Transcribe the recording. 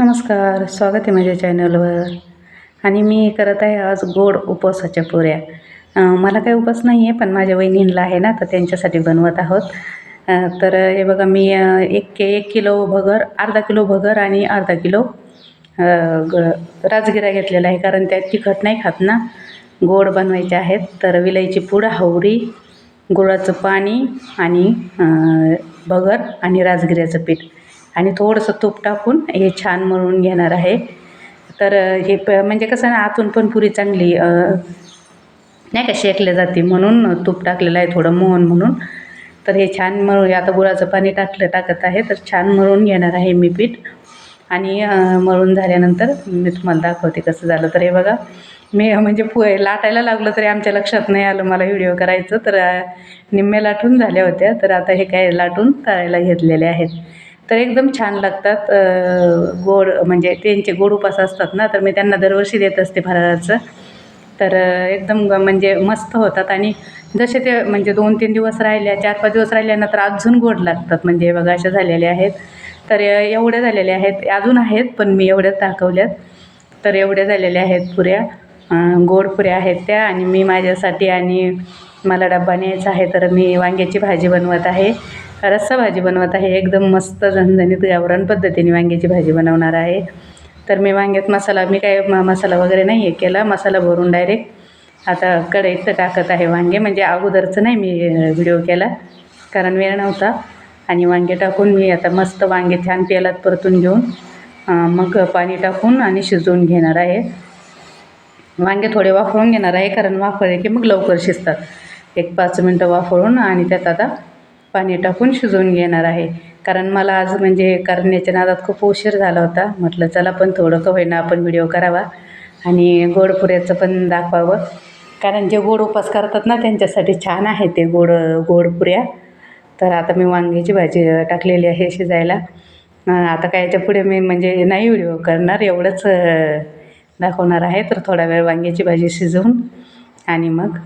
नमस्कार स्वागत आहे माझ्या चॅनलवर आणि मी करत आहे आज गोड उपवासाच्या पुऱ्या. मला काही उपवास नाही आहे पण माझ्या वहिनींला आहे ना तर त्यांच्यासाठी बनवत आहोत. तर हे बघा मी एक के एक किलो भगर अर्धा किलो भगर आणि अर्धा किलो ग राजगिरा घेतलेला आहे कारण त्यात तिखट नाही खात ना. गोड बनवायचे आहेत तर विलायची पूड हवरी गुळाचं पाणी आणि भगर आणि राजगिऱ्याचं पीठ. आणि थोडंसं तूप टाकून हे छान मळून घेणार आहे. तर हे प म्हणजे कसं ना आतून पण पुरी चांगली नाही का शेकल्या जाते म्हणून तूप टाकलेलं आहे थोडं मोहन म्हणून. तर हे छान मळून आता गुळाचं पाणी टाकलं टाकत आहे. तर छान मळून घेणार आहे मी पीठ. आणि मळून झाल्यानंतर मी तुम्हाला दाखवते कसं झालं. तर हे बघा मी म्हणजे पु लाटायला लागलं तरी आमच्या लक्षात नाही आलं मला व्हिडिओ करायचं. तर निम्म्या लाटून झाल्या होत्या. तर आता हे काय लाटून तळायला घेतलेले आहेत. तर एकदम छान लागतात गोड म्हणजे त्यांचे गोड उपास असतात ना तर मी त्यांना दरवर्षी देत असते फराळाचं. तर एकदम म्हणजे मस्त होतात आणि जसे ते म्हणजे दोन तीन दिवस राहिल्या चार पाच दिवस राहिल्यानंतर अजून गोड लागतात. म्हणजे बघा अशा झालेल्या आहेत. तर एवढ्या झालेल्या आहेत. अजून आहेत पण मी एवढ्याच दाखवल्यात. तर एवढ्या झालेल्या आहेत पुऱ्या. गोड पुऱ्या आहेत त्या आणि मी माझ्यासाठी आणि मला डब्बा न्यायचा आहे तर मी वांग्याची भाजी बनवत आहे. रस्सा भाजी बनवत आहे. एकदम मस्त झणझणीत गावरान पद्धतीने वांग्याची भाजी बनवणार आहे. तर मी वांग्यात मसाला मी काय म मसाला वगैरे नाही हे केला. मसाला भरून डायरेक्ट आता कढईत टाकत आहे वांगे. म्हणजे अगोदरचं नाही मी व्हिडिओ केला. कारण वेळ नव्हता. आणि वांगे टाकून मी आता मस्त वांगे छान तेलात परतून घेऊन मग पाणी टाकून आणि शिजवून घेणार आहे. वांगे थोडे वाफळून घेणार आहे. कारण वाफळले की मग लवकर शिजतात. एक पाच मिनटं वाफळून आणि त्यात आता पाणी टाकून शिजवून घेणार आहे. कारण मला आज म्हणजे करण्याच्या नादात खूप उशीर झाला होता. म्हटलं चला पण थोडं का होईना आपण व्हिडिओ करावा आणि गोड पुऱ्याचं पण दाखवावं. कारण जे गोड उपास करतात ना त्यांच्यासाठी छान आहे ते गोड गोड पुऱ्या. तर आता मी वांग्याची भाजी टाकलेली आहे शिजायला. आता काय याच्यापुढे मी म्हणजे नाही व्हिडिओ करणार एवढंच दाखवणार आहे. तर थोडा वेळ वांग्याची भाजी शिजवून आणि मग